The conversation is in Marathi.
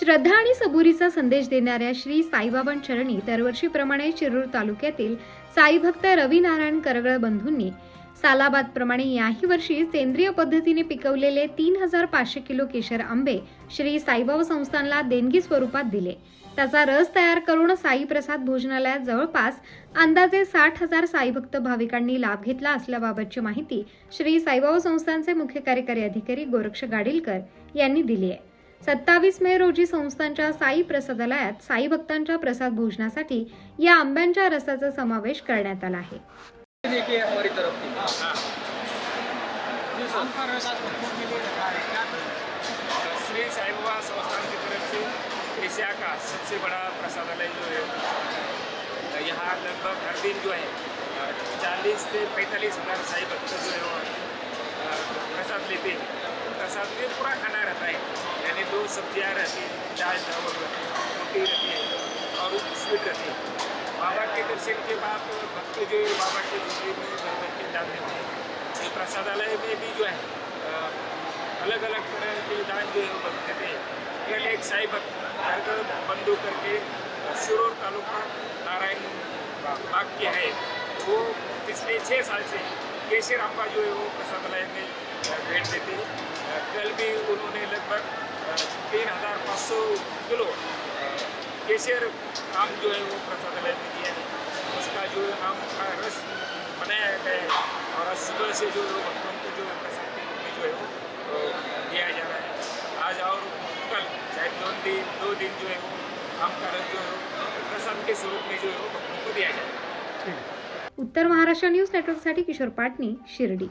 श्रद्धा आणि सबुरीचा संदेश देणाऱ्या श्री साईबाबां चरणी दरवर्षीप्रमाणे शिरूर तालुक्यातील साईभक्त रविनारायण करगळ बंधूंनी सालाबाद प्रमाणे याही वर्षी सेंद्रिय पद्धतीने पिकवलेले तीन हजार पाचशे किलो केशर आंबे श्री साईबाबा संस्थानला देणगी स्वरूपात दिले. त्याचा रस तयार करून साई प्रसाद भोजनालयात जवळपास अंदाजे साठ हजार साईभक्त भाविकांनी लाभ घेतला असल्याबाबतची माहिती श्री साईबाबा संस्थानचे मुख्य कार्यकारी अधिकारी गोरक्ष गाडीलकर यांनी दिली आहे. सत्तावीस मे रोजी संस्थांच्या साई प्रसादालयात साई भक्तांच्या प्रसाद भोजनासाठी या आंब्यांच्या रसाचा समावेश करण्यात आला आहे. श्री साईबाबा संस्थान की तरफ से एशिया का सबसे बड़ा प्रसादालय जो है यहाँ लगभग हर दिन जो है चालीस से पैंतालीस हज़ार साई भक्त जो है सब्ज़ियाँ रहती हैं दाल चावल रहती है रोटी रहती है और स्वीट रहती है बाबा के दर्शन के बाद भक्त जो है बाबा के झोली में भर भर के दान देते हैं ये प्रसादालय में भी जो है अलग अलग तरह के दान जो है भक्त देते हैं कल एक साई भक्त घर बंधु करके शिरोर तालुका नारायण बाग के है वो पिछले छः साल से केशर अम्बा जो है वो कल भी उन्होंने लगभग तीन हज़ार पाँच सौ किलो अ, केसर आम जो है वो प्रसादालय में दिया है। उसका जो आम का रस बनाया गया है और आज सुबह से जो लोग वो भक्तों को जो प्रसाद के रूप में जो है वो दिया जा रहा है। आज और कल शायद दो दिन दो दिन जो है वो आम का रस जो है प्रसाद के स्वरूप में जो है वो भक्तों को दिया जाएगा उत्तर महाराष्ट्र न्यूज नेटवर्कसाठी किशोर पाटणी शिर्डी।